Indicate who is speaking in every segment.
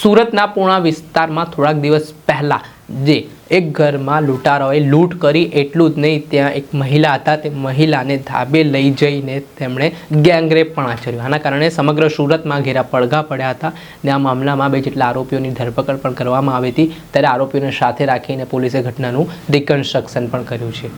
Speaker 1: સુરતના પૂર્ણા વિસ્તારમાં થોડાક દિવસ પહેલાં જે એક ઘરમાં લૂંટારાઓએ લૂંટ કરી, એટલું જ નહીં, ત્યાં એક મહિલા હતા, તે મહિલાને ધાબે લઈ જઈને તેમણે ગેંગરેપ પણ આચર્યું. આના કારણે સમગ્ર સુરતમાં ઘેરા પડઘા પડ્યા હતા ને આ મામલામાં બે જેટલા આરોપીઓની ધરપકડ પણ કરવામાં આવી હતી. ત્યારે આરોપીઓને સાથે રાખીને પોલીસે ઘટનાનું રિકન્સ્ટ્રક્શન પણ કર્યું છે.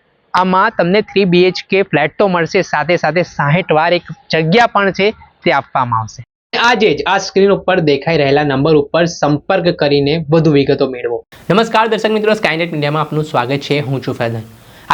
Speaker 2: આમાં તમને થ્રી બીએચકે ફ્લેટ તો મળશે. સાથે સાથે સાહીઠ વાર એક જગ્યા પણ છે તે આપવામાં આવશે. આજે જ આ સ્ક્રીન ઉપર દેખાઈ રહેલા નંબર ઉપર સંપર્ક કરીને વધુ વિગતો મેળવો.
Speaker 1: નમસ્કાર દર્શક મિત્રો સ્કાયનેટ મીડિયામાં આપનું સ્વાગત છે. હું છું ફેદન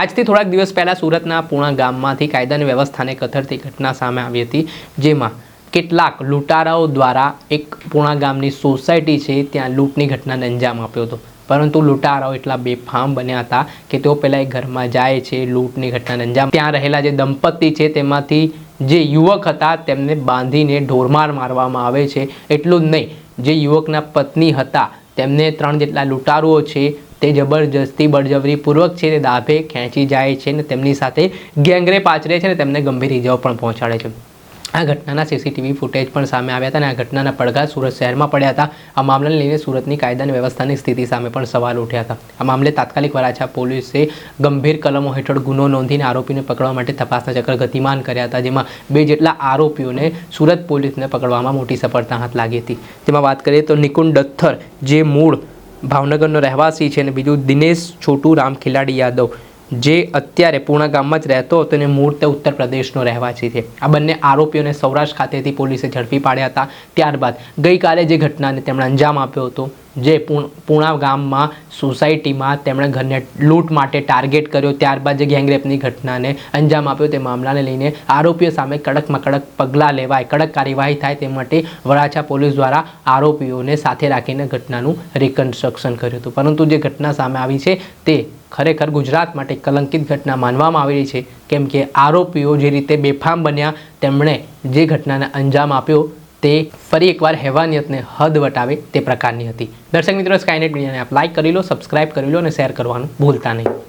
Speaker 1: આજથી થોડાક દિવસ પહેલાં સુરતના પૂણા ગામમાંથી કાયદા અને વ્યવસ્થાને કથરતી ઘટના સામે આવી હતી જેમાં કેટલાક લૂંટારાઓ દ્વારા એક પૂણા ગામની સોસાયટી છે ત્યાં લૂંટની ઘટનાને અંજામ આપ્યો હતો. પરંતુ લૂંટારાઓ એટલા બેફામ બન્યા હતા કે તેઓ પહેલાં એ ઘરમાં જાય છે, લૂંટની ઘટનાને અંજામ. ત્યાં રહેલા જે દંપતી છે તેમાંથી જે યુવક હતા તેમને બાંધીને ઢોરમાર મારવામાં આવે છે. એટલું જ નહીં, જે યુવકના પત્ની હતા તેમને ત્રણ જેટલા લૂંટારુઓ છે તે જબરજસ્તી બળજબરીપૂર્વક છે તે દાભે ખેંચી જાય છે ને તેમની સાથે ગેંગરેપ આચરે છે અને તેમને ગંભીર ઇજાઓ પણ પહોંચાડે છે. આ ઘટનાના સીસીટીવી ફૂટેજ પણ સામે આવ્યા હતા અને આ ઘટનાના પડઘા સુરત શહેરમાં પડ્યા હતા. આ મામલાને લઈને સુરતની કાયદા અને વ્યવસ્થાની સ્થિતિ સામે પણ સવાલ ઉઠ્યા હતા. આ મામલે તાત્કાલિક વરાછા પોલીસે ગંભીર કલમો હેઠળ ગુનો નોંધીને આરોપીને પકડવા માટે તપાસના ચક્ર ગતિમાન કર્યા હતા, જેમાં બે જેટલા આરોપીઓને સુરત પોલીસને પકડવામાં મોટી સફળતા હાથ લાગી હતી. તેમાં વાત કરીએ તો નિકુંજ દથ્થર જે મૂળ ભાવનગરનો રહેવાસી છે, અને બીજું દિનેશ છોટુ રામ ખિલાડી યાદવ. જે અત્યારે પૂર્ણા ગામમાં જ રહેતો હતો અને મૂળ તે ઉત્તર પ્રદેશનો રહેવાસી છે. આ બંને આરોપીઓને સૌરાષ્ટ્ર ખાતેથી પોલીસે ઝડપી પાડ્યા હતા. ત્યારબાદ ગઈકાલે જે ઘટનાને તેમણે અંજામ આપ્યો હતો જે પૂણા ગામમાં સોસાયટીમાં તેમણે ઘરને લૂંટ માટે ટાર્ગેટ કર્યો. ત્યારબાદ જે ગેંગરેપની ઘટનાને અંજામ આપ્યો તે મામલાને લઈને આરોપીઓ સામે કડકમાં કડક પગલાં લેવાય, કડક કાર્યવાહી થાય તે માટે વરાછા પોલીસ દ્વારા આરોપીઓને સાથે રાખીને ઘટનાનું રિકન્સ્ટ્રક્શન કર્યું હતું. પરંતુ જે ઘટના સામે આવી છે તે ખરેખર ગુજરાત માટે કલંકિત ઘટના માનવામાં આવી રહી છે. કેમ કે આરોપીઓ જે રીતે બેફામ બન્યા, તેમણે જે ઘટનાને અંજામ આપ્યો તે ફરી એકવાર હેવાનિયતને હદ વટાવે તે પ્રકારની હતી. દર્શક મિત્રો સ્કાયનેટ મીડિયાને આપ લાઇક કરી લો સબસ્ક્રાઇબ કરી લો અને શેર કરવાનું ભૂલતા નહીં.